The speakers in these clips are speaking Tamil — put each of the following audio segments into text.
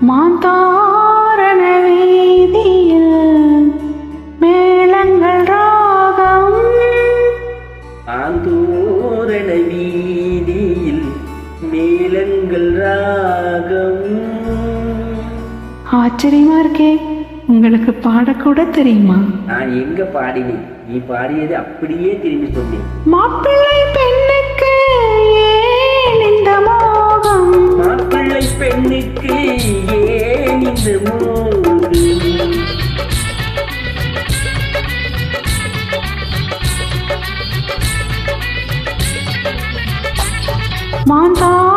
நமஸ்காரம் வீதியில் மேளங்கள் ராகம். ஆந்தோரண வீதியில் மேளங்கள் ராகம். ஆச்சரியமா இருக்கே உங்களுக்கு பாடக்கூட தெரியுமா? நான் எங்க பாடினேன்? நீ பாடியது அப்படியே திரும்பி சொன்னேன். மாப்பிள்ளை பெண்ணுக்கு மாந்தாரண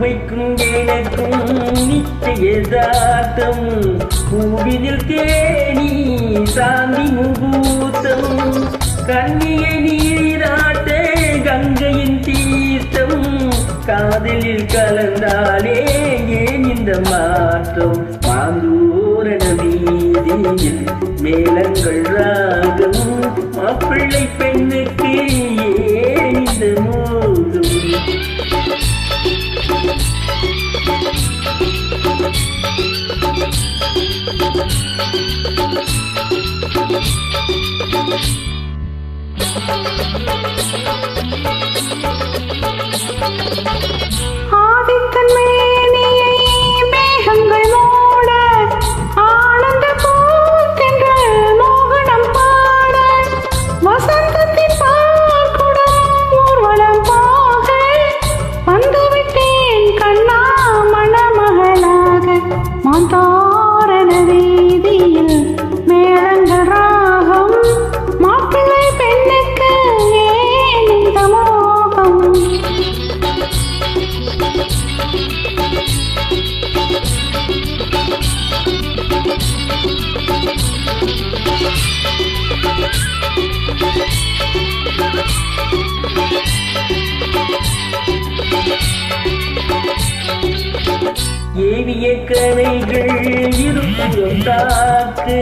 உமைக்கும் எனக்கும் நிச்சயதார்த்தம் பூவினில் தேனி சாந்தி முகூர்த்தம். கண்ணியை நீராட்ட கங்கையின் தீர்த்தம். காதலில் கலந்தாலே ஏன் இந்த மாற்றம்? மாந்தூரண வீதியில் மேலங்கள் ராகம். மாப்பிள்ளை பெண்ணுக்கு ஏன் இந்த மூ Thank you. ஏவிய கரைகள் இருபுறம் தாக்கு.